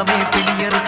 முகமே பிணியரு